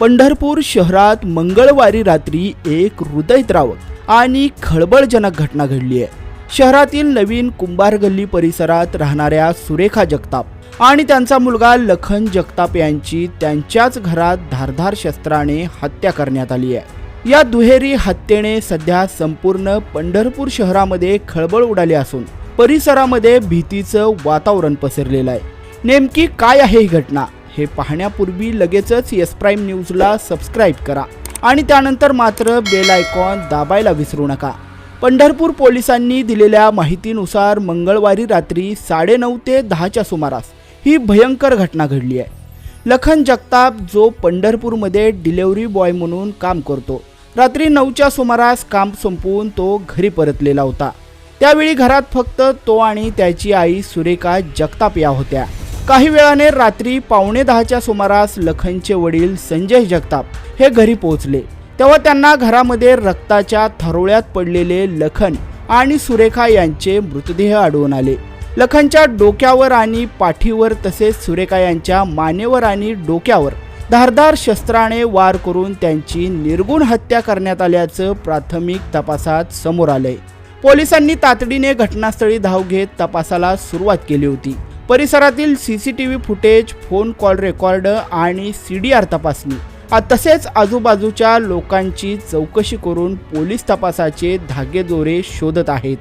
पंढरपूर शहरात मंगळवारी रात्री एक हृदयद्रावक आणि खळबळजनक घटना घडली आहे. शहरातील नवीन कुंभार गल्ली परिसरात राहणाऱ्या सुरेखा जगताप आणि त्यांचा मुलगा लखन जगताप यांची त्यांच्याच घरात धारधार शस्त्राने हत्या करण्यात आली आहे. या दुहेरी हत्येने सध्या संपूर्ण पंढरपूर शहरामध्ये खळबळ उडाली असून परिसरामध्ये भीतीचं वातावरण पसरलेलं आहे. नेमकी काय आहे ही घटना? हे पाहण्यापूर्वी लगेचच येस प्राईम न्यूजला सबस्क्राईब करा. आणि त्यानंतर मात्र बेल आयकॉन दाबायला विसरू नका. पंढरपूर पोलिसांनी दिलेल्या माहितीनुसार मंगळवारी रात्री साडेनऊ ते दहाच्या सुमारास ही भयंकर घटना घडली आहे. लखन जगताप जो पंढरपूरमध्ये डिलेवरी बॉय म्हणून काम करतो रात्री नऊच्या सुमारास काम संपवून तो घरी परतलेला होता. त्यावेळी घरात फक्त तो आणि त्याची आई सुरेखा जगताप या होत्या. काही वेळाने रात्री पावणे दहाच्या सुमारास लखनचे वडील संजय जगताप हे घरी पोहोचले. तेव्हा त्यांना घरामध्ये रक्ताच्या थरोळ्यात पडलेले लखन आणि सुरेखा यांचे मृतदेह आढळून आले. लखनच्या डोक्यावर आणि पाठीवर तसेच सुरेखा यांच्या मानेवर आणि डोक्यावर धारदार शस्त्राने वार करून त्यांची निर्गुण हत्या करण्यात आल्याचं प्राथमिक तपासात समोर आलंय. पोलिसांनी तातडीने घटनास्थळी धाव घेत तपासाला सुरुवात केली होती. परिसरातील C C T V footage phone call record आणि सी डी आर तपासणी. तसेच आजूबाजूच्या लोकांची चौकशी करून पोलीस तपासाचे धागेदोरे शोधत आहेत.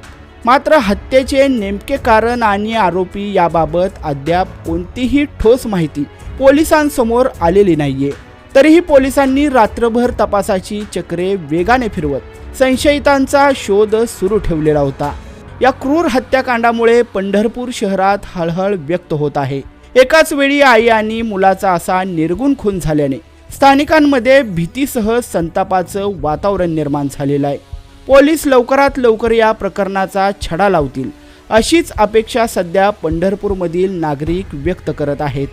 मात्र हत्येचे नेमके कारण आणि आरोपी याबाबत अद्याप कोणतीही ठोस माहिती पोलिसांसमोर आलेली नाहीये. तरीही पोलिसांनी रात्रभर तपासाची चक्रे वेगाने फिरवत संशयितांचा शोध सुरू ठेवलेला होता. या क्रूर हत्याकांडामुळे पंढरपूर शहरात हळहळ व्यक्त होत आहे. एकाच वेळी आई आणि मुलाचा असा निर्गुण खून झाल्याने स्थानिकांमध्ये भीतीसह संतापाचं वातावरण निर्माण झालेलं आहे. पोलीस लवकरात लवकर या प्रकरणाचा छडा लावतील अशीच अपेक्षा सध्या पंढरपूरमधील नागरिक व्यक्त करत आहेत.